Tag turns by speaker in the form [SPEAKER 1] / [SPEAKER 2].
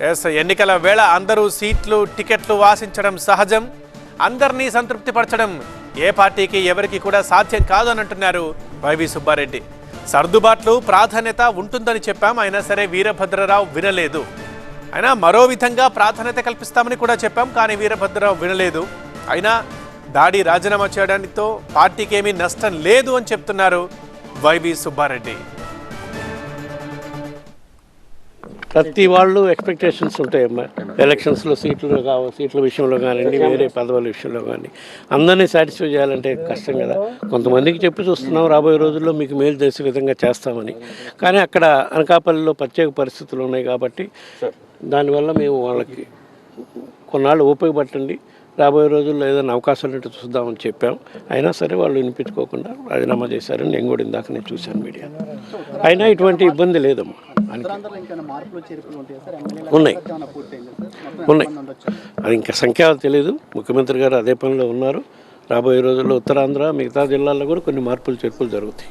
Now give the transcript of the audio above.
[SPEAKER 1] Yes ఎన్నికల వేళ అందరూ సీట్లు టికెట్లు వాసించడం సహజం. అందరినీ సంతృప్తిపరచడం ఏ పార్టీకి ఎవరికి కూడా సాధ్యం కాదని అంటున్నారు వైవి సుబ్బారెడ్డి. సర్దుబాట్లు ప్రాధాన్యత ఉంటుందని చెప్పాం. అయినా సరే వీరభద్రరావు వినలేదు. అయినా మరో విధంగా ప్రాధాన్యత కల్పిస్తామని కూడా చెప్పాం. కానీ వీరభద్రరావు వినలేదు. అయినా దాడి రాజీనామా చేయడంతో పార్టీకి ఏమీ నష్టం లేదు అని చెప్తున్నారు వైవి సుబ్బారెడ్డి.
[SPEAKER 2] ప్రతి వాళ్ళు ఎక్స్పెక్టేషన్స్ ఉంటాయమ్మా ఎలక్షన్స్లో సీట్లు కావ సీట్ల విషయంలో కానివ్వండి వేరే పదవుల విషయంలో కానీ అందరినీ సాటిస్ఫై చేయాలంటే కష్టం కదా. కొంతమందికి చెప్పి చూస్తున్నాం రాబోయే రోజుల్లో మీకు మేలు చేసే విధంగా చేస్తామని. కానీ అక్కడ అనకాపల్లిలో ప్రత్యేక పరిస్థితులు ఉన్నాయి కాబట్టి దానివల్ల మేము వాళ్ళకి కొన్నాళ్ళు ఉపయోగపట్టండి రాబోయే రోజుల్లో ఏదైనా అవకాశాలు ఉంటే చూద్దామని చెప్పాం. అయినా సరే వాళ్ళు వినిపించుకోకుండా రాజీనామా చేశారని నేను కూడా ఇందాక నేను చూశాను మీడియా అయినా ఇటువంటి ఇబ్బంది లేదమ్మా. ఉన్నాయి. ఉన్నాయి. అది ఇంకా సంఖ్య తెలియదు ముఖ్యమంత్రి గారు అదే పనిలో ఉన్నారు. రాబోయే రోజుల్లో ఉత్తరాంధ్ర మిగతా జిల్లాల్లో కూడా కొన్ని మార్పులు చేర్పులు జరుగుతాయి.